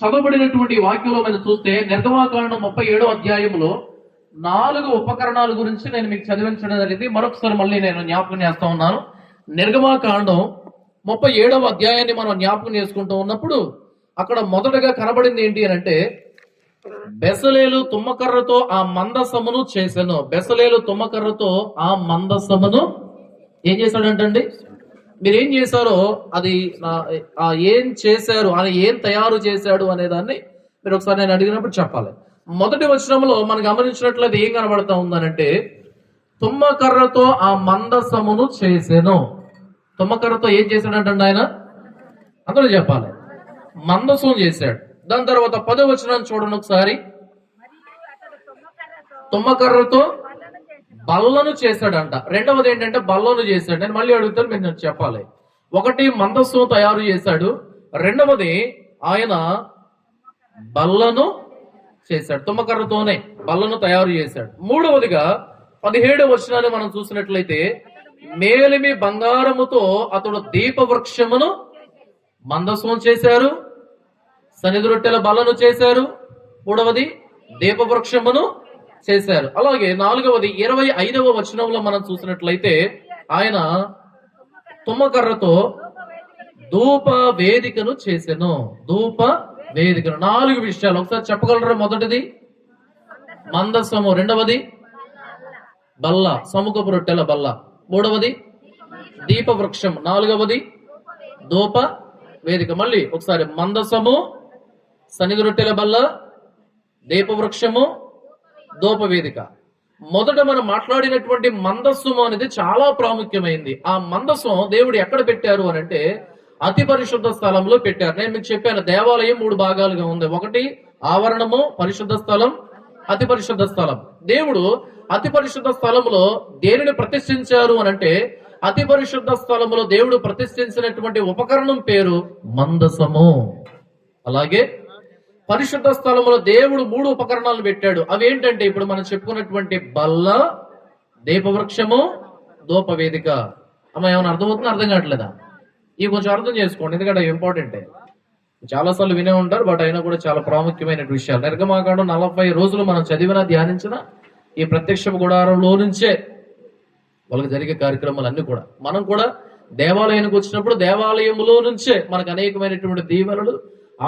చదవబడినటువంటి వాక్యంలో మనం చూస్తే నిర్గమాకాండం ముప్పై ఏడో అధ్యాయంలో నాలుగు ఉపకరణాల గురించి నేను మీకు చదివించడం జరిగింది. మరొకసారి మళ్ళీ నేను జ్ఞాపకం చేస్తా ఉన్నాను. నిర్గమాకాండం ముప్పై ఏడవ అధ్యాయాన్ని మనం జ్ఞాపకం చేసుకుంటూ ఉన్నప్పుడు అక్కడ మొదటగా కనబడింది ఏంటి అని అంటే బెసలేలు తుమ్మకర్రతో ఆ మందసమును చేశాను బెసలేలు తుమ్మకర్రతో ఆ మందసమును ఏం చేశాడంటండి? మీరు ఏం చేశారో అది నా- ఏం చేశారు అని ఏం తయారు చేశాడు అనేదాన్ని మీరు ఒకసారి నేను అడిగినప్పుడు చెప్పాలి. మొదటి వచనంలో మనం గమనించినట్లయితే ఏం కనబడతా ఉందనంటే తుమ్మకర్రతో ఆ మందసమును చేసాను. తుమ్మకర్రతో ఏం చేశాడంటండి ఆయన? అందరూ చెప్పాలి. మందసం చేశాడు. దాని తర్వాత పదో చూడండి ఒకసారి. తుమ్మకర్రతో బల్లను చేశాడంట. రెండవది ఏంటంటే బల్లను చేశాడు. నేను మళ్ళీ అడుగుతాను మీరు నేను చెప్పాలి. ఒకటి మందస్సు తయారు చేశాడు. రెండవది ఆయన బల్లను చేశాడు. తుమ్మకర్రతోనే బల్లను తయారు చేశాడు. మూడవదిగా పదిహేడు వచనాన్ని మనం చూసినట్లయితే మేలిమి బంగారముతో అతడు దీపవృక్షమును మందస్వం చేశారు. సన్నిధి రొట్టెల బలను చేశారు. మూడవది దీపవృక్షమును చేశారు. అలాగే నాలుగవది ఇరవై ఐదవ వచనంలో మనం చూసినట్లయితే ఆయన తుమ్మకర్రతో ధూప వేదికను చేశాను ధూప వేదికను నాలుగు విషయాలు. ఒకసారి చెప్పగలరా మొదటిది? మందస్వము రెండవది? బల్ల. సముఖపు రొట్టెల బల్ల. మూడవది? దీప వృక్షం నాలుగవది? ధూప వేదిక మళ్ళీ ఒకసారి. మందసము సన్నిధి రొట్టెల బల్ల దీపవృక్షము దోపవేదిక. మొదట మనం మాట్లాడినటువంటి మందస్సుము అనేది చాలా ప్రాముఖ్యమైంది. ఆ మందస్సం దేవుడు ఎక్కడ పెట్టారు అని అంటే అతి పరిశుద్ధ స్థలంలో పెట్టారు. నేను మీకు చెప్పాను దేవాలయం మూడు భాగాలుగా ఉంది. ఒకటి ఆవరణము పరిశుద్ధ స్థలం అతి పరిశుద్ధ స్థలం. దేవుడు అతి పరిశుద్ధ స్థలంలో దేనిని ప్రతిష్ఠించారు అని అంటే అతి పరిశుద్ధ స్థలంలో దేవుడు ప్రతిష్ఠించినటువంటి ఉపకరణం పేరు మందసము. అలాగే పరిశుద్ధ స్థలంలో దేవుడు మూడు ఉపకరణాలు పెట్టాడు. అవి ఏంటంటే ఇప్పుడు మనం చెప్పుకున్నటువంటి బల్ల దీపవృక్షము దూపవేదిక అమ్మ ఏమైనా అర్థమవుతుందో అర్థం కావట్లేదా? ఇవి కొంచెం అర్థం చేసుకోండి ఎందుకంటే ఇంపార్టెంట్ చాలా సార్లు వినే ఉంటారు బట్ అయినా కూడా చాలా ప్రాముఖ్యమైన విషయాలు. నిర్గమాకాండం నలభై రోజులు మనం చదివినా ధ్యానించిన ఈ ప్రత్యక్ష గుడారంలో నుంచే వాళ్ళకి జరిగే కార్యక్రమాలు అన్ని కూడా. మనం కూడా దేవాలయానికి వచ్చినప్పుడు దేవాలయంలో నుంచే మనకు అనేకమైనటువంటి దీవెనలు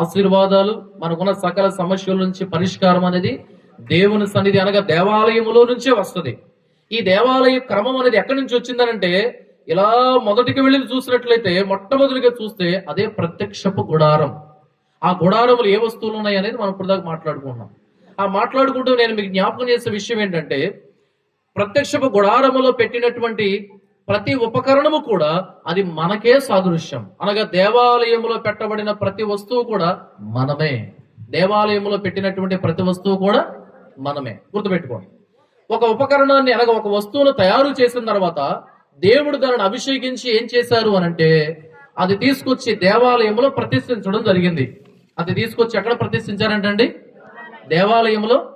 ఆశీర్వాదాలు మనకున్న సకల సమస్యల నుంచి పరిష్కారం అనేది దేవుని సన్నిధి అనగా దేవాలయములో నుంచే వస్తుంది. ఈ దేవాలయ క్రమం అనేది ఎక్కడి నుంచి వచ్చిందనంటే ఇలా మొదటికి వెళ్ళి చూసినట్లయితే మొట్టమొదటిగా చూస్తే అదే ప్రత్యక్షపు గుడారం. ఆ గుడారములు ఏ వస్తువులు ఉన్నాయి అనేది మనం ఇప్పుడు దాకా మాట్లాడుకుంటున్నాం. ఆ మాట్లాడుకుంటూ నేను మీకు జ్ఞాపకం చేసే విషయం ఏంటంటే ప్రత్యక్షపు గుడారములో పెట్టినటువంటి ప్రతి ఉపకరణము కూడా అది మనకే సాదృశ్యం. అనగా దేవాలయంలో పెట్టబడిన ప్రతి వస్తువు కూడా మనమే. దేవాలయంలో పెట్టినటువంటి ప్రతి వస్తువు కూడా మనమే. గుర్తుపెట్టుకోండి. ఒక ఉపకరణాన్ని అనగా ఒక వస్తువును తయారు చేసిన తర్వాత దేవుడు దానిని అభిషేకించి ఏం చేశారు అనంటే అది తీసుకొచ్చి దేవాలయంలో ప్రతిష్ఠించడం జరిగింది. అది తీసుకొచ్చి ఎక్కడ ప్రతిష్ఠించారంటండి? దేవాలయంలో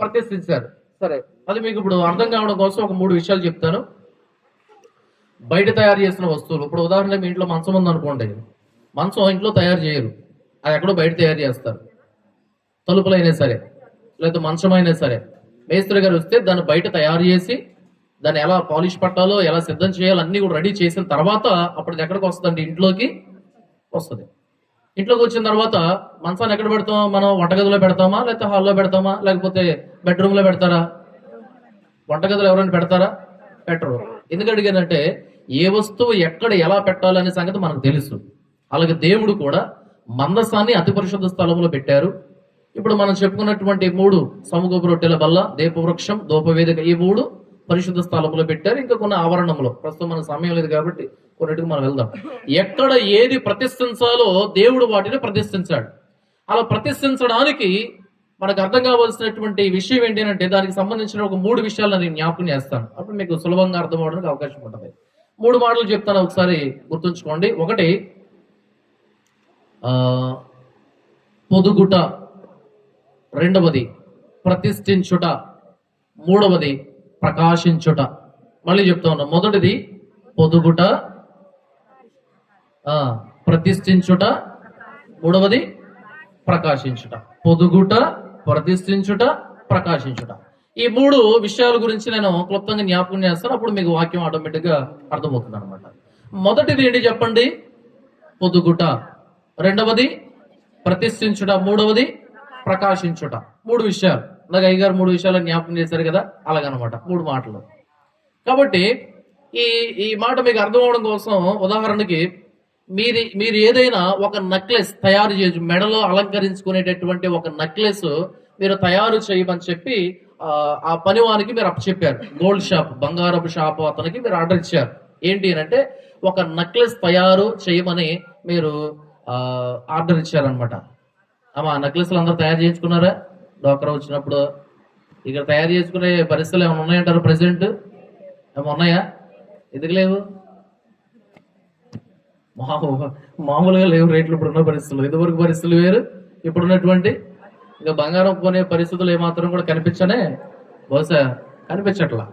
ప్రతిష్ఠించారు. సరే. అది మీకు ఇప్పుడు అర్థం కావడం కోసం ఒక మూడు విషయాలు చెప్తాను. బయట తయారు చేసిన వస్తువులు. ఇప్పుడు ఉదాహరణ మీ ఇంట్లో మంచం ఉంది అనుకోండి మంచం ఇంట్లో తయారు చేయరు. అది ఎక్కడో బయట తయారు చేస్తారు. తలుపులైనా సరే లేదా మంచం అయినా సరే. మేస్త్రి గారు వస్తే దాన్ని బయట తయారు చేసి దాన్ని ఎలా పాలిష్ పట్టాలో ఎలా సిద్ధం చేయాలో అన్ని కూడా రెడీ చేసిన తర్వాత అప్పుడు ఎక్కడికి వస్తుందండి? ఇంట్లోకి వస్తుంది. ఇంట్లోకి వచ్చిన తర్వాత మంచాన్ని ఎక్కడ పెడతాం? మనం వంటగదిలో పెడతామా? లేకపోతే హాల్లో పెడతామా? లేకపోతే బెడ్రూమ్లో పెడతారా? వంటగదిలో ఎవరైనా పెడతారా? పెట్టరు. ఎందుకు అడిగానంటే ఏ వస్తువు ఎక్కడ ఎలా పెట్టాలనే సంగతి మనకు తెలుసు. అలాగే దేవుడు కూడా మందసాన్ని అతి పరిశుద్ధ స్థలంలో పెట్టారు. ఇప్పుడు మనం చెప్పుకున్నటువంటి మూడు సముగోపు రొట్టెల బల్ల దీపవృక్షం దూపవేదిక ఈ మూడు పరిశుద్ధ స్థలంలో పెట్టారు. ఇంకా కొన్ని ఆవరణంలో ప్రస్తుతం మన సమయం లేదు కాబట్టి కొన్నిటికి మనం వెళ్దాం. ఎక్కడ ఏది ప్రతిష్ఠించాలో దేవుడు వాటిని ప్రతిష్ఠించాడు. అలా ప్రతిష్ఠించడానికి మనకు అర్థం కావాల్సినటువంటి విషయం ఏంటి అంటే దానికి సంబంధించిన ఒక మూడు విషయాలు నేను జ్ఞాపకం చేస్తాను. అప్పుడు మీకు సులభంగా అర్థం అవడానికి అవకాశం ఉంటుంది. మూడు మాటలు చెప్తాను ఒకసారి గుర్తుంచుకోండి. ఒకటి పొదుగుట. రెండవది ప్రతిష్ఠించుట. మూడవది ప్రకాశించుట. మళ్ళీ చెప్తా ఉన్నా. మొదటిది పొదుగుట. ప్రతిష్ఠించుట. మూడవది ప్రకాశించుట. పొదుగుట ప్రతిష్ఠించుట ప్రకాశించుట. ఈ మూడు విషయాల గురించి నేను క్లుప్తంగా జ్ఞాపకం చేస్తాను. అప్పుడు మీకు వాక్యం ఆటోమేటిక్గా అర్థమవుతుంది అనమాట మొదటిది ఏంటి చెప్పండి? పొద్దుగుట రెండవది ప్రతిష్ఠించుట. మూడవది ప్రకాశించుట. మూడు విషయాలు. ఇందాక అయ్యగారు మూడు విషయాలు జ్ఞాపకం చేశారు కదా? అలాగనమాట. మూడు మాటలు. కాబట్టి ఈ ఈ మాట మీకు అర్థం అవడం కోసం ఉదాహరణకి మీరు మీరు ఏదైనా ఒక నెక్లెస్ తయారు చేయొచ్చు మెడలో అలంకరించుకునేటటువంటి ఒక నెక్లెస్ మీరు తయారు చేయమని చెప్పి ఆ, పనివానికి మీరు అప్పచెప్పారు గోల్డ్ షాప్ బంగారపు షాప్ అతనికి మీరు ఆర్డర్ ఇచ్చారు. ఏంటి అని అంటే ఒక నెక్లెస్ తయారు చేయమని మీరు ఆర్డర్ ఇచ్చారనమాట అమ్మా నెక్లెస్లు అందరూ తయారు చేయించుకున్నారా? డోక్రా వచ్చినప్పుడు. ఇక్కడ తయారు చేసుకునే పరిస్థితులు ఏమైనా ఉన్నాయంటారు ప్రెసిడెంట్? ఏమైనా ఉన్నాయా? ఎందుకు లేవు? మామూలుగా లేవు రేట్లు ఇప్పుడున్న పరిస్థితులు. ఇదివరకు పరిస్థితులు వేరు. ఇప్పుడున్నటువంటి ఇక బంగారం కొనే పరిస్థితులు ఏమాత్రం కూడా కనిపించనే బహుశా కనిపించట్లా.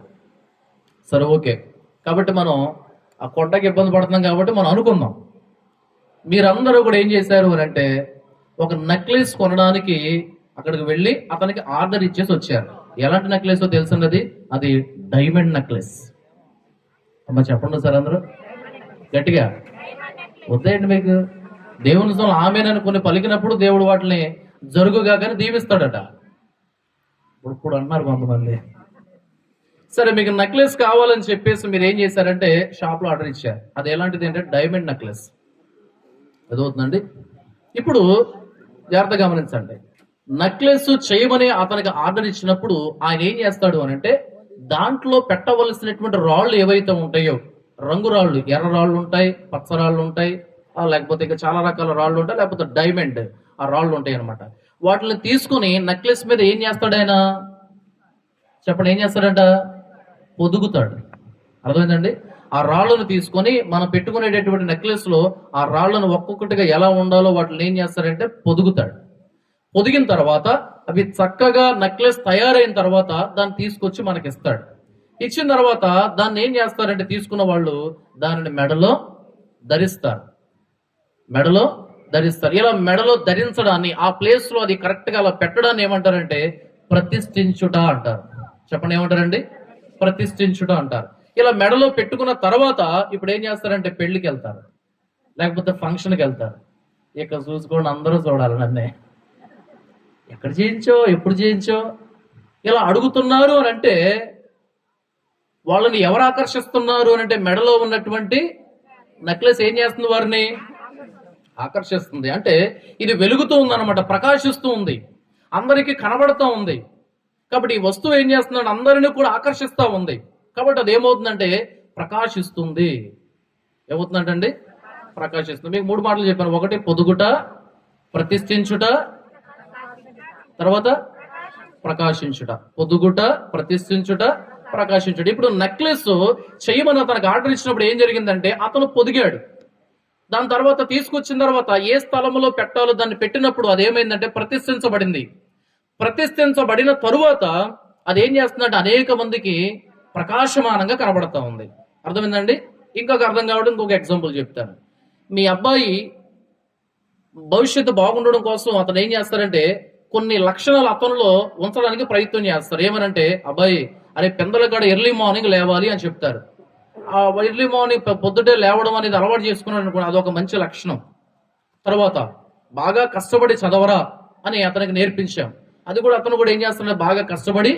సరే ఓకే. కాబట్టి మనం ఆ కొండకి ఇబ్బంది పడుతున్నాం కాబట్టి మనం అనుకుందాం. మీరందరూ కూడా ఏం చేశారు అని అంటే ఒక నెక్లెస్ కొనడానికి అక్కడికి వెళ్ళి అతనికి ఆర్డర్ ఇచ్చేసి వచ్చారు. ఎలాంటి నెక్లెస్ తెలుసున్నది అది డైమండ్ నెక్లెస్ అమ్మ చెప్పండి సార్ అందరూ. గట్టిగా. వద్దేయండి మీకు. దేవుని సొంత ఆమెనని కొన్ని పలికినప్పుడు దేవుడు వాటిని జరుగుగా కానీ దీవిస్తాడట. ఇప్పుడు అన్నారు కొంతమంది. సరే మీకు నెక్లెస్ కావాలని చెప్పేసి మీరు ఏం చేశారంటే షాప్లో ఆర్డర్ ఇచ్చారు. అది ఎలాంటిది అంటే డైమండ్ నెక్లెస్ అదవుతుందండి ఇప్పుడు జాగ్రత్త గమనించండి. నెక్లెస్ చేయమని అతనికి ఆర్డర్ ఇచ్చినప్పుడు ఆయన ఏం చేస్తాడు అని అంటే దాంట్లో పెట్టవలసినటువంటి రాళ్ళు ఏవైతే ఉంటాయో రంగు రాళ్ళు ఎర్ర రాళ్ళు ఉంటాయి పచ్చ రాళ్ళు ఉంటాయి లేకపోతే ఇంకా చాలా రకాల రాళ్ళు ఉంటాయి లేకపోతే డైమండ్ ఆ రాళ్ళు ఉంటాయి అనమాట వాటిని తీసుకొని నెక్లెస్ మీద ఏం చేస్తాడు ఆయన? చెప్పండి ఏం చేస్తాడంట? పొదుగుతాడు. అర్థమైందండి? ఆ రాళ్ళను తీసుకొని మనం పెట్టుకునేటటువంటి నెక్లెస్లో ఆ రాళ్ళను ఒక్కొక్కటిగా ఎలా ఉండాలో వాటిని ఏం చేస్తాడంటే పొదుగుతాడు. పొదిగిన తర్వాత అవి చక్కగా నెక్లెస్ తయారైన తర్వాత దాన్ని తీసుకొచ్చి మనకి ఇస్తాడు. ఇచ్చిన తర్వాత దాన్ని ఏం చేస్తారంటే తీసుకున్న వాళ్ళు దానిని మెడలో ధరిస్తారు. మెడలో ధరిస్తారు. ఇలా మెడలో ధరించడాన్ని ఆ ప్లేస్లో అది కరెక్ట్గా అలా పెట్టడాన్ని ఏమంటారంటే ప్రతిష్ఠించుట అంటారు. చెప్పండి ఏమంటారండి? ప్రతిష్ఠించుట అంటారు. ఇలా మెడలో పెట్టుకున్న తర్వాత ఇప్పుడు ఏం చేస్తారంటే పెళ్ళికి వెళ్తారు లేకపోతే ఫంక్షన్కి వెళ్తారు ఇక చూసుకోండి అందరూ చూడాలి నన్నే. ఎక్కడ చేయించో ఎప్పుడు చేయించో. ఇలా అడుగుతున్నారు అని అంటే వాళ్ళని ఎవరు ఆకర్షిస్తున్నారు అని అంటే మెడలో ఉన్నటువంటి నెక్లెస్ ఏం చేస్తుంది వారిని? ఆకర్షిస్తుంది. అంటే ఇది వెలుగుతూ ఉందన్నమాట ప్రకాశిస్తూ ఉంది. అందరికీ కనబడుతూ ఉంది. కాబట్టి ఈ వస్తువు ఏం చేస్తుందంటే అందరినీ కూడా ఆకర్షిస్తూ ఉంది. కాబట్టి అది ఏమవుతుందంటే ప్రకాశిస్తుంది. ఏమవుతుందంటండి? ప్రకాశిస్తుంది. మీకు మూడు మాటలు చెప్పాను. ఒకటి పొదుగుట ప్రతిష్ఠించుట తర్వాత ప్రకాశించుట. పొదుగుట ప్రతిష్ఠించుట ప్రకాశించుట. ఇప్పుడు నెక్లెస్ చేయమని అతనికి ఆర్డర్ ఇచ్చినప్పుడు ఏం జరిగిందంటే అతను పొదిగాడు. దాని తర్వాత తీసుకొచ్చిన తర్వాత ఏ స్థలంలో పెట్టాలో దాన్ని పెట్టినప్పుడు అదేమైందంటే ప్రతిష్ఠించబడింది. ప్రతిష్ఠించబడిన తరువాత అదేం చేస్తుందంటే అనేక మందికి ప్రకాశమానంగా కనబడతా ఉంది. అర్థమైందండి? ఇంకొక అర్థం కావడం ఇంకొక ఎగ్జాంపుల్ చెప్తాను. మీ అబ్బాయి భవిష్యత్తు బాగుండడం కోసం అతను ఏం చేస్తారంటే కొన్ని లక్షణాలు అతనిలో ఉంచడానికి ప్రయత్నం చేస్తారు. ఏమనంటే అబ్బాయి అరే పెందలకాడ ఎర్లీ మార్నింగ్ లేవాలి అని చెప్తారు. ఎర్లీ మార్నింగ్ పొద్దుటే లేవడం అనేది అలవాటు చేసుకున్నాడు అనుకోండి అదొక మంచి లక్షణం. తర్వాత బాగా కష్టపడి చదవరా అని అతనికి నేర్పించాం. అది కూడా అతను కూడా ఏం చేస్తున్నాడు? బాగా కష్టపడి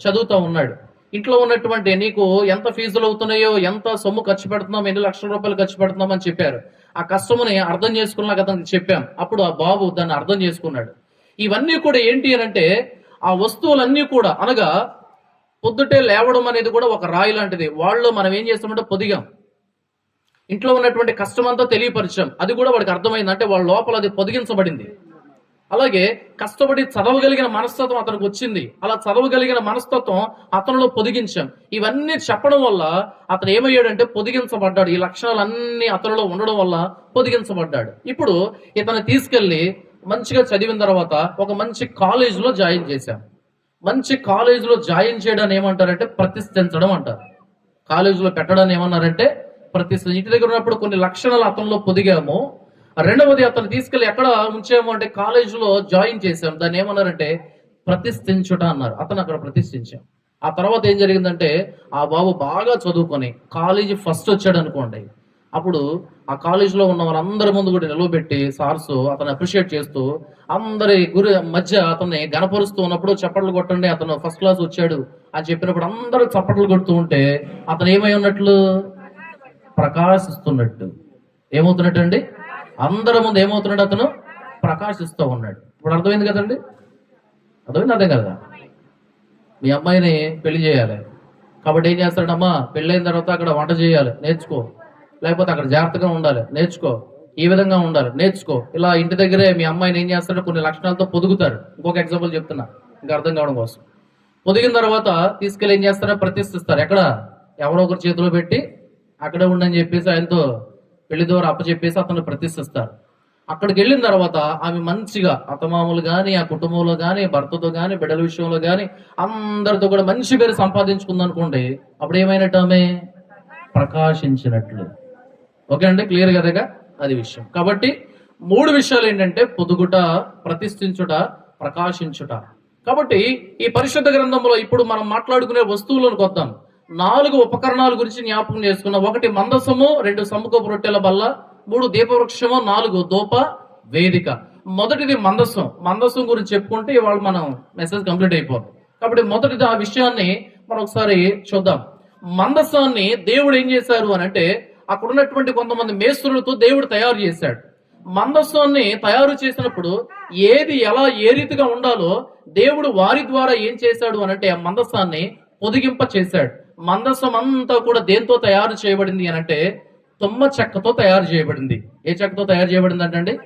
చదువుతూ ఉన్నాడు. ఇంట్లో ఉన్నటువంటి నీకు ఎంత ఫీజులు అవుతున్నాయో ఎంత సొమ్ము ఖర్చు పెడుతున్నాం ఎన్ని లక్షల రూపాయలు ఖర్చు పెడుతున్నాం అని చెప్పారు. ఆ కష్టముని అర్థం చేసుకున్నాక అతనికి చెప్పాం. అప్పుడు ఆ బాబు దాన్ని అర్థం చేసుకున్నాడు. ఇవన్నీ కూడా ఏంటి అని అంటే ఆ వస్తువులన్నీ కూడా అనగా పొద్దుటే లేవడం అనేది కూడా ఒక రాయి లాంటిది. వాళ్ళు మనం ఏం చేస్తామంటే పొదిగాం. ఇంట్లో ఉన్నటువంటి కష్టం అంతా తెలియపరిచాం. అది కూడా వాడికి అర్థమైంది. అంటే వాళ్ళ లోపల అది పొదిగించబడింది. అలాగే కష్టపడి చదవగలిగిన మనస్తత్వం అతనికి వచ్చింది. అలా చదవగలిగిన మనస్తత్వం అతనిలో పొదిగించాం. ఇవన్నీ చెప్పడం వల్ల అతను ఏమయ్యాడంటే పొదిగించబడ్డాడు. ఈ లక్షణాలన్నీ అతనిలో ఉండడం వల్ల పొదిగించబడ్డాడు. ఇప్పుడు ఇతను తీసుకెళ్ళి మంచిగా చదివిన తర్వాత ఒక మంచి కాలేజీలో జాయిన్ చేశాం. మంచి కాలేజీలో జాయిన్ చేయడాన్ని ఏమంటారంటే ప్రతిష్ఠించడం అంటారు. కాలేజీలో పెట్టడం ఏమన్నారంటే ప్రతిష్ఠ ఇంటి దగ్గర ఉన్నప్పుడు కొన్ని లక్షణాలు అతనిలో పొదిగాము. రెండవది అతను తీసుకెళ్ళి ఎక్కడ ఉంచాము అంటే కాలేజీలో జాయిన్ చేసాం దాన్ని ఏమన్నారంటే ప్రతిష్ఠించుట అన్నారు. అతను అక్కడ ప్రతిష్ఠించాం ఆ తర్వాత ఏం జరిగిందంటే ఆ బాబు బాగా చదువుకొని కాలేజీ ఫస్ట్ వచ్చాడు అనుకోండి అప్పుడు ఆ కాలేజీలో ఉన్న వాళ్ళందరి ముందు కూడా నిలవబెట్టి సార్స్ అతను అప్రిషియేట్ చేస్తూ అందరి గురి మధ్య అతన్ని గనపరుస్తూ ఉన్నప్పుడు చప్పట్లు కొట్టండి అతను ఫస్ట్ క్లాస్ వచ్చాడు అని చెప్పినప్పుడు అందరూ చప్పట్లు కొడుతూ ఉంటే అతను ఏమై ఉన్నట్లు? ప్రకాశిస్తున్నట్టు. ఏమవుతున్నట్టు అండి అందరి ముందు ఏమవుతున్నాడు అతను? ప్రకాశిస్తూ ఉన్నాడు. ఇప్పుడు అర్థమైంది కదండి? అర్థమైంది అర్థం కదా మీ అమ్మాయిని పెళ్ళి చేయాలి. కాబట్టి ఏం చేస్తాడమ్మా పెళ్ళైన తర్వాత అక్కడ వంట చేయాలి. నేర్చుకో. లేకపోతే అక్కడ జాగ్రత్తగా ఉండాలి. నేర్చుకో. ఈ విధంగా ఉండాలి. నేర్చుకో. ఇలా ఇంటి దగ్గరే మీ అమ్మాయిని ఏం చేస్తాడో కొన్ని లక్షణాలతో పొదుగుతారు ఇంకొక ఎగ్జాంపుల్ చెప్తున్నా. ఇంకా అర్థం కావడం కోసం. పొదిగిన తర్వాత తీసుకెళ్ళి ఏం చేస్తారో ప్రతిష్ఠిస్తారు. ఎక్కడ? ఎవరో ఒకరు చేతిలో పెట్టి అక్కడే ఉండని చెప్పేసి ఆయనతో పెళ్ళి ద్వారా అప్పచెప్పేసి అతను ప్రతిష్ఠిస్తారు. అక్కడికి వెళ్ళిన తర్వాత ఆమె మంచిగా అత్తమామలు కానీ ఆ కుటుంబంలో కానీ భర్తతో కానీ బిడ్డల విషయంలో కానీ అందరితో కూడా మంచి పేరు సంపాదించుకుందనుకోండి అప్పుడు ఏమైనట్టు ఆమె? ప్రకాశించినట్లు. ఓకే అండి క్లియర్ కదగా అది విషయం. కాబట్టి మూడు విషయాలు ఏంటంటే పొదుగుట ప్రతిష్ఠించుట ప్రకాశించుట. కాబట్టి ఈ పరిశుద్ధ గ్రంథంలో ఇప్పుడు మనం మాట్లాడుకునే వస్తువులను వద్దాం నాలుగు ఉపకరణాల గురించి జ్ఞాపకం చేసుకున్నాం ఒకటి మందసము రెండు సముఖపు రొట్టెల బల్ల మూడు దీపవృక్షము నాలుగు దోప వేదిక. మొదటిది మందస్సం మందస్సం గురించి చెప్పుకుంటే ఇవాళ మనం మెసేజ్ కంప్లీట్ అయిపోదు కాబట్టి మొదటిది ఆ విషయాన్ని మనం ఒకసారి చూద్దాం. మందస్సాన్ని దేవుడు ఏం చేశారు అని అంటే అక్కడ ఉన్నటువంటి కొంతమంది మేస్త్రులతో దేవుడు తయారు చేశాడు. మందస్సాన్ని తయారు చేసినప్పుడు ఏది ఎలా ఏ రీతిగా ఉండాలో దేవుడు వారి ద్వారా ఏం చేశాడు అని అంటే ఆ మందస్సాన్ని పొదిగింప చేశాడు. మందస్సం అంతా కూడా దేంతో తయారు చేయబడింది అని అంటే తుమ్మ చెక్కతో తయారు చేయబడింది. ఏ చెక్కతో తయారు చేయబడింది అంటే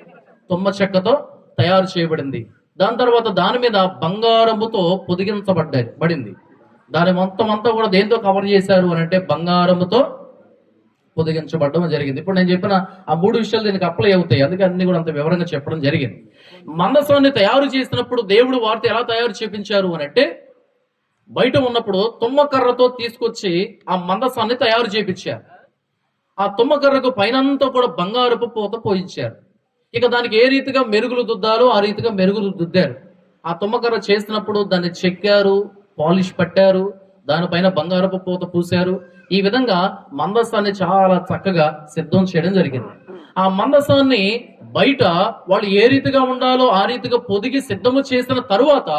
తుమ్మ చెక్కతో తయారు చేయబడింది. దాని తర్వాత దాని మీద బంగారముతో పొదిగించబడ్డాయి పడింది. దాని మొత్తం అంతా కూడా దేంతో కవర్ చేశారు అని అంటే బంగారముతో పొదిగించబడడం జరిగింది. ఇప్పుడు నేను చెప్పిన ఆ మూడు విషయాలు దీనికి అప్లై అవుతాయి. అందుకే అన్ని కూడా అంత వివరంగా చెప్పడం జరిగింది. మందసాన్ని తయారు చేసినప్పుడు దేవుడు వారితో ఎలా తయారు చేపించారు అని అంటే బయట ఉన్నప్పుడు తుమ్మకర్రతో తీసుకొచ్చి ఆ మందసాన్ని తయారు చేపించారు. ఆ తుమ్మకర్రకు పైనంతా కూడా బంగారపు పూత పోయించారు. ఇక దానికి ఏ రీతిగా మెరుగులు దుద్దాలో ఆ రీతిగా మెరుగులు దుద్దారు. ఆ తుమ్మకర్ర చేసినప్పుడు దాన్ని చెక్కారు పాలిష్ పట్టారు దానిపైన బంగారపు పూత పూశారు. ఈ విధంగా మందసాన్ని చాలా చక్కగా సిద్ధం చేయడం జరిగింది. ఆ మందసాన్ని బయట వాళ్ళు ఏ రీతిగా ఉండాలో ఆ రీతిగా పొదిగి సిద్ధము చేసిన తరువాత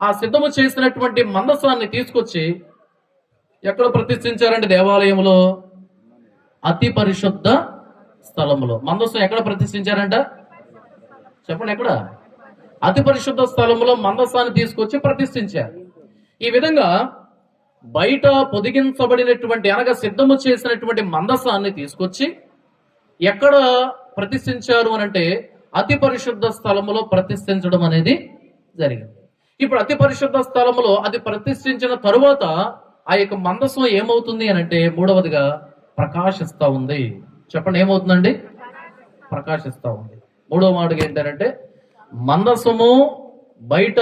ఆ సిద్ధము చేసినటువంటి మందసాన్ని తీసుకొచ్చి ఎక్కడ ప్రతిష్ఠించారండి దేవాలయంలో? అతి పరిశుద్ధ స్థలంలో మందస్సు ఎక్కడ ప్రతిష్ఠించారంట? చెప్పండి ఎక్కడ? అతి పరిశుద్ధ స్థలములో మందస్సాన్ని తీసుకొచ్చి ప్రతిష్ఠించారు. ఈ విధంగా బయట పొదిగించబడినటువంటి అనగా సిద్ధము చేసినటువంటి మందసాన్ని తీసుకొచ్చి ఎక్కడ ప్రతిష్ఠించారు అని అంటే అతి పరిశుద్ధ స్థలములో ప్రతిష్ఠించడం అనేది జరిగింది. ఇప్పుడు అతి పరిశుద్ధ స్థలములో అది ప్రతిష్ఠించిన తరువాత ఆ యొక్క మందసం ఏమవుతుంది అని అంటే మూడవదిగా ప్రకాశిస్తూ ఉంది. చెప్పండి ఏమవుతుందండి? ప్రకాశిస్తూ ఉంది. మూడవ మాటగా ఏంటంటే మందసము బయట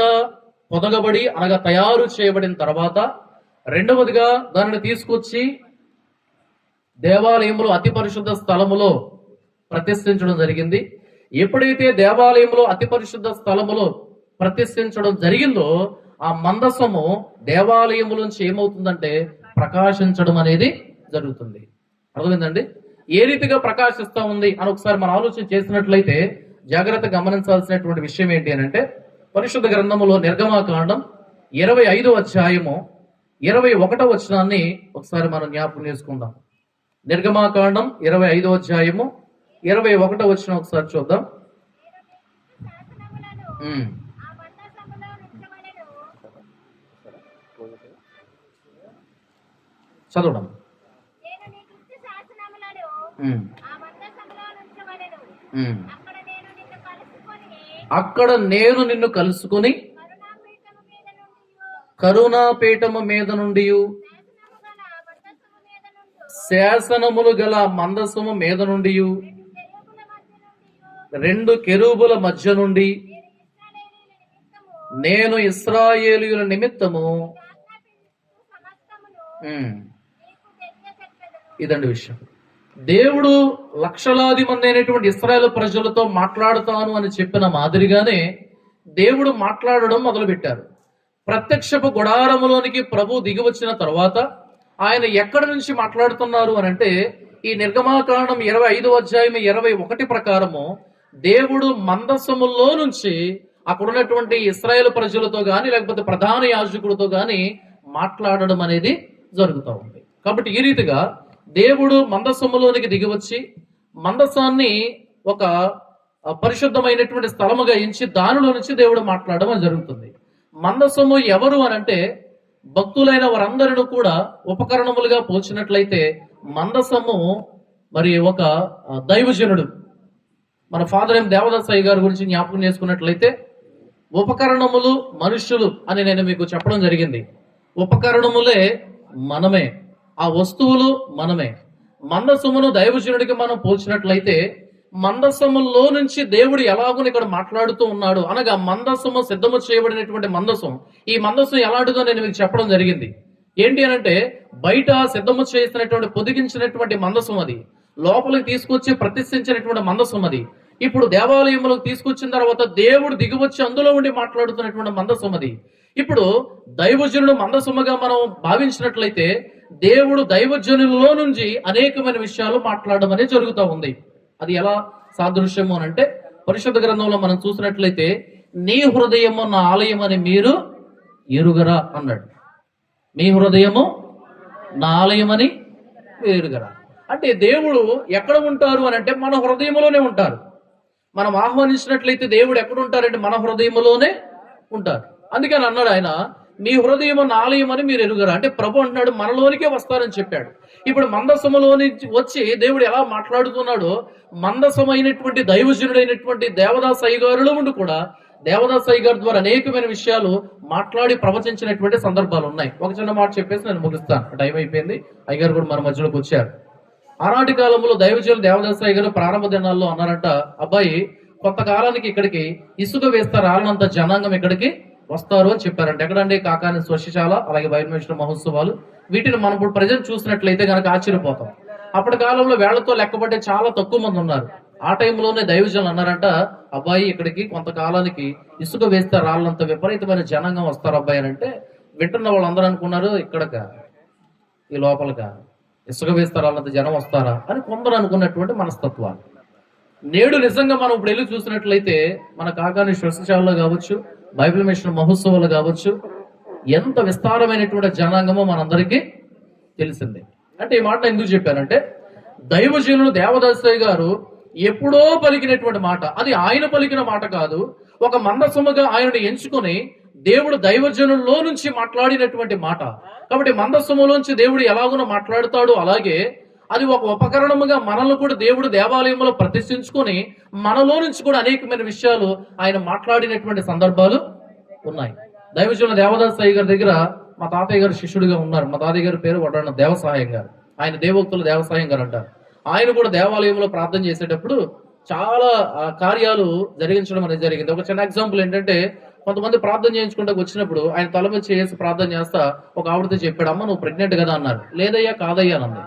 పొదగబడి అనగా తయారు చేయబడిన తర్వాత రెండవదిగా దానిని తీసుకొచ్చి దేవాలయంలో అతి పరిశుద్ధ స్థలములో ప్రతిష్ఠించడం జరిగింది. ఎప్పుడైతే దేవాలయంలో అతి పరిశుద్ధ స్థలములో ప్రతిష్ఠించడం జరిగిందో ఆ మందసము దేవాలయములోంచి ఏమవుతుందంటే ప్రకాశించడం అనేది జరుగుతుంది. అర్థమైందండి? ఏ రీతిగా ప్రకాశిస్తా ఉంది అని ఒకసారి మనం ఆలోచన చేసినట్లయితే జాగ్రత్త గమనించాల్సినటువంటి విషయం ఏంటి అని అంటే పరిశుద్ధ గ్రంథములో నిర్గమాకాండం ఇరవై ఐదో అధ్యాయము ఇరవై ఒకటో వచనాన్ని ఒకసారి మనం జ్ఞాపకం చేసుకుందాం. నిర్గమాకాండం ఇరవై ఐదో అధ్యాయము ఇరవై ఒకటో వచనం ఒకసారి చూద్దాం. చదవడం అక్కడ నేను నిన్ను కలుసుకొని కరుణా పీఠము మీద నుండి శాసనములు గల మందసము మీద నుండి రెండు కెరూబుల మధ్య నుండి. నేను ఇశ్రాయేలీయుల నిమిత్తము. ఇస్రాయేలీయుల నిమిత్తము ఇదండి విషయం. దేవుడు లక్షలాది మంది అయినటువంటి ఇస్రాయేల్ ప్రజలతో మాట్లాడుతాను అని చెప్పిన మాదిరిగానే దేవుడు మాట్లాడడం మొదలుపెట్టారు. ప్రత్యక్షపు గుడారములోనికి ప్రభు దిగి వచ్చిన తర్వాత ఆయన ఎక్కడి నుంచి మాట్లాడుతున్నారు అని అంటే ఈ నిర్గమాకాండం ఇరవై ఐదు అధ్యాయం ఇరవై ఒకటి ప్రకారము దేవుడు మందసములో నుంచి అక్కడున్నటువంటి ఇస్రాయేల్ ప్రజలతో గాని లేకపోతే ప్రధాన యాజకుడితో గాని మాట్లాడడం అనేది జరుగుతూ ఉంది. కాబట్టి ఈ రీతిగా దేవుడు మందసములోనికి దిగివచ్చి మందసాన్ని ఒక పరిశుద్ధమైనటువంటి స్థలముగా ఎంచి దానిలో నుంచి దేవుడు మాట్లాడడం జరుగుతుంది. మందసము ఎవరు అని అంటే భక్తులైన వారందరిని కూడా ఉపకరణములుగా పోల్చినట్లయితే మందసము మరి ఒక దైవజనుడు. మన ఫాదర్ ఎం దేవదాస్ గారి గురించి జ్ఞాపకం చేసుకున్నట్లయితే ఉపకరణములు మనుష్యులు అని నేను మీకు చెప్పడం జరిగింది. ఉపకరణములే మనమే. ఆ వస్తువులు మనమే. మందసమును దైవజనుడికి మనం పోల్చినట్లయితే మందసములో నుంచి దేవుడు ఎలాగో ఇక్కడ మాట్లాడుతూ ఉన్నాడు. అనగా మందసము సిద్ధము చేయబడినటువంటి మందసం. ఈ మందసం ఎలాంటిదో నేను మీకు చెప్పడం జరిగింది. ఏంటి అనంటే బయట సిద్ధము చేసినటువంటి పొదిగించినటువంటి మందసం అది. లోపలికి తీసుకొచ్చి ప్రతిష్ఠించినటువంటి మందసం అది. ఇప్పుడు దేవాలయములకు తీసుకొచ్చిన తర్వాత దేవుడు దిగివచ్చి అందులో ఉండి మాట్లాడుతున్నటువంటి మందసం అది. ఇప్పుడు దైవజనుడు మందసముగా మనం భావించినట్లయితే దేవుడు దైవజనులలో నుంచి అనేకమైన విషయాలు మాట్లాడడం అనేది జరుగుతూ ఉంది. అది ఎలా సాదృశ్యము అని అంటే పరిశుద్ధ గ్రంథంలో మనం చూసినట్లయితే నీ హృదయము నా ఆలయం అని మీరు ఎరుగరా అన్నాడు. మీ హృదయము నా ఆలయమని ఎరుగరా. అంటే దేవుడు ఎక్కడ ఉంటారు అని అంటే మన హృదయంలోనే ఉంటారు. మనం ఆహ్వానించినట్లయితే దేవుడు ఎక్కడ ఉంటారంటే మన హృదయంలోనే ఉంటారు. అందుకని అన్నాడు ఆయన మీ హృదయము ఆలయం అని మీరు ఎరుగరు. అంటే ప్రభు అంటున్నాడు మనలోనికే వస్తారని చెప్పాడు. ఇప్పుడు మందసములోని వచ్చి దేవుడు ఎలా మాట్లాడుతున్నాడో మందసమైనటువంటి దైవజనుడైనటువంటి దేవదాస్ అయ్యగారులో ఉండి కూడా దేవదాస్ అయ్యగారు ద్వారా అనేకమైన విషయాలు మాట్లాడి ప్రవచించినటువంటి సందర్భాలు ఉన్నాయి. ఒక చిన్న మాట చెప్పేసి నేను ముగిస్తాను. టైం అయిపోయింది. అయ్యగారు కూడా మన మధ్యలోకి వచ్చారు. ఆనాటి కాలంలో దైవజనులు దేవదాస్ అయ్యగారు ప్రారంభ దినాల్లో అన్నారంట అబ్బాయి కొంతకాలానికి ఇక్కడికి ఇసుక వేస్తారు రాలనంత జనాంగం ఇక్కడికి వస్తారు అని చెప్పారంట. ఎక్కడండి? కాకాని స్వశశాల అలాగే బైర్మేశ్వర మహోత్సవాలు. వీటిని మనం ఇప్పుడు ప్రజెంట్ చూసినట్లయితే కనుక ఆశ్చర్యపోతాం. అప్పటి కాలంలో వేళ్ళతో లెక్కబట్టే చాలా తక్కువ మంది ఉన్నారు. ఆ టైంలోనే దైవజనులు అన్నారంట అబ్బాయి ఇక్కడికి కొంతకాలానికి ఇసుక వేస్తే రాళ్ళంత విపరీతమైన జనంగా వస్తారు అబ్బాయి అని అంటే వింటున్న వాళ్ళందరూ అనుకున్నారు ఇక్కడక? ఈ లోపలక? ఇసుక వేస్తే రాళ్ళంత జనం వస్తారా? అని కొందరు అనుకున్నటువంటి మనస్తత్వాలు. నేడు నిజంగా మనం ఇప్పుడు వెళ్ళి చూసినట్లయితే మన కాకాని శ్వసశాలలో కావచ్చు బైబిల్ మిషన్ మహోత్సవాలు కావచ్చు ఎంత విస్తారమైనటువంటి జనాంగమో మనందరికీ తెలిసిందే. అంటే ఈ మాట ఎందుకు చెప్పానంటే దైవజనులు దేవదాసయ్య గారు ఎప్పుడో పలికినటువంటి మాట అది ఆయన పలికిన మాట కాదు ఒక మందసముగా ఆయనను ఎంచుకొని దేవుడు దైవజనుల్లో నుంచి మాట్లాడినటువంటి మాట. కాబట్టి మందస్సుములోంచి దేవుడు ఎలాగునో మాట్లాడతాడు అలాగే అది ఒక ఉపకరణముగా మనల్ని కూడా దేవుడు దేవాలయంలో ప్రతిష్ఠించుకొని మనలో నుంచి కూడా అనేకమైన విషయాలు ఆయన మాట్లాడినటువంటి సందర్భాలు ఉన్నాయి. దైవజన దేవదాస్ అయ్య గారి దగ్గర మా తాతయ్య గారు శిష్యుడిగా ఉన్నారు. మా తాతయ్య గారి పేరు వడ్డాన దేవసాయం గారు. ఆయన దేవోక్తుల దేవసాయం గారు అంటారు. ఆయన కూడా దేవాలయంలో ప్రార్థన చేసేటప్పుడు చాలా కార్యాలు జరిగించడం అనేది జరిగింది. ఒక చిన్న ఎగ్జాంపుల్ ఏంటంటే కొంతమంది ప్రార్థన చేయించుకుంటూ వచ్చినప్పుడు ఆయన తల మీద చేసి ప్రార్థన చేస్తా ఒక ఆవిడతో చెప్పాడు అమ్మ నువ్వు ప్రెగ్నెంట్ కదా అన్నారు. లేదయ్యా కాదయ్యా అన్నది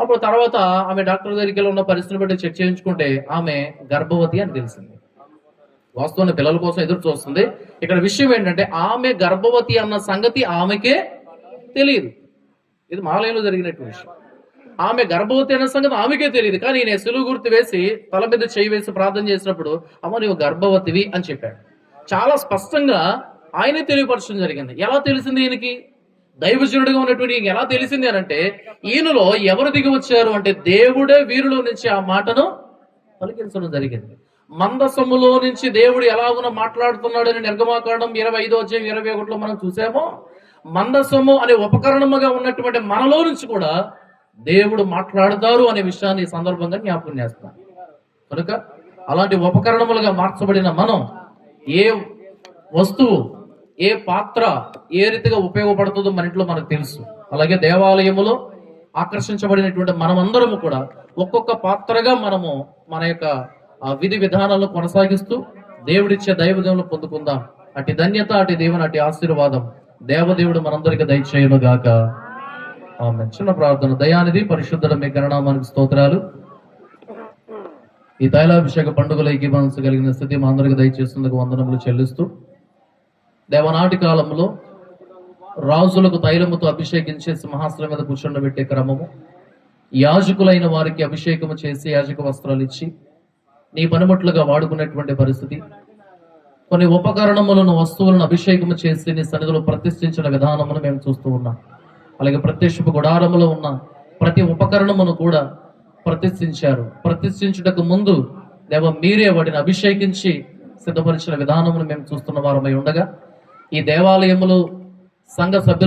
అప్పుడు తర్వాత ఆమె డాక్టర్ దగ్గరికి ఉన్న పరిస్థితిని బట్టి చెక్ చేయించుకుంటే ఆమె గర్భవతి అని తెలిసింది. వాస్తవాన్ని పిల్లల కోసం ఎదురు చూస్తుంది. ఇక్కడ విషయం ఏంటంటే ఆమె గర్భవతి అన్న సంగతి ఆమెకే తెలియదు. ఇది మాలయంలో జరిగినట్టు విషయం. ఆమె గర్భవతి అన్న సంగతి ఆమెకే తెలియదు. కానీ నేను సులువు గుర్తు వేసి తల మీద చేయి వేసి ప్రార్థన చేసినప్పుడు అమ్మ నువ్వు గర్భవతివి అని చెప్పాడు. చాలా స్పష్టంగా ఆయనే తెలియపరచడం జరిగింది. ఎలా తెలిసింది ఈయనకి? దైవజనుడిగా ఉన్నటువంటి ఈయనకి ఎలా తెలిసింది అని అంటే ఈయనలో ఎవరు దిగి వచ్చారు అంటే దేవుడే వీరిలో నుంచి ఆ మాటను పలికించడం జరిగింది. మందసములో నుంచి దేవుడు ఎలాగున మాట్లాడుతున్నాడని నిర్గమాకాండం ఇరవై ఐదో అధ్యాయం ఇరవై ఒకటిలో మనం చూసామో మందసము అనే ఉపకరణముగా ఉన్నటువంటి మనలో నుంచి కూడా దేవుడు మాట్లాడతారు అనే విషయాన్ని ఈ సందర్భంగా జ్ఞాపకం చేస్తాను కనుక అలాంటి ఉపకరణములుగా మార్చబడిన మనం ఏ వస్తువు ఏ పాత్ర ఏ రీతిగా ఉపయోగపడుతుందో మన ఇంట్లో మనకు తెలుసు. అలాగే దేవాలయములో ఆకర్షించబడినటువంటి మనమందరము కూడా ఒక్కొక్క పాత్రగా మనము మన యొక్క విధి విధానాలను కొనసాగిస్తూ దేవుడిచ్చే దైవదేవులు పొందుకుందాం. అటు ధన్యత అటు దేవుని అటు ఆశీర్వాదం దేవదేవుడు మనందరికి దయచేయను గాక ఆమె చిన్న ప్రార్థన. దయానిధి పరిశుద్ధుల మీ గణనామానికి స్తోత్రాలు. ఈ తైలాభిషేక పండుగలో ఏకీభవించగలిగిన స్థితి మా అందరికి దయచేసేందుకు వందనములు చెల్లిస్తూ దేవనాటి కాలంలో రాజులకు తైలముతో అభిషేకించే సింహాసనం మీద కూర్చుండబెట్టే క్రమము. యాజకులైన వారికి అభిషేకము చేసి యాజక వస్త్రాలు ఇచ్చి నీ పనిముట్లుగా వాడుకునేటువంటి పరిస్థితి. కొన్ని ఉపకరణములను వస్తువులను అభిషేకము చేసి నీ సన్నిధిలో ప్రతిష్ఠించిన విధానమును మేము చూస్తూ ఉన్నాం. అలాగే ప్రత్యక్షపు గుడారములో ఉన్న ప్రతి ఉపకరణమును కూడా ప్రతిష్ఠించారు. ప్రతిష్ఠించుటకు ముందు దేవ మీరే వాటిని అభిషేకించి సిద్ధపరిచిన విధానమును మేము చూస్తున్న వారమై ఉండగా ఈ దేవాలయములు సంఘ సభ్యులు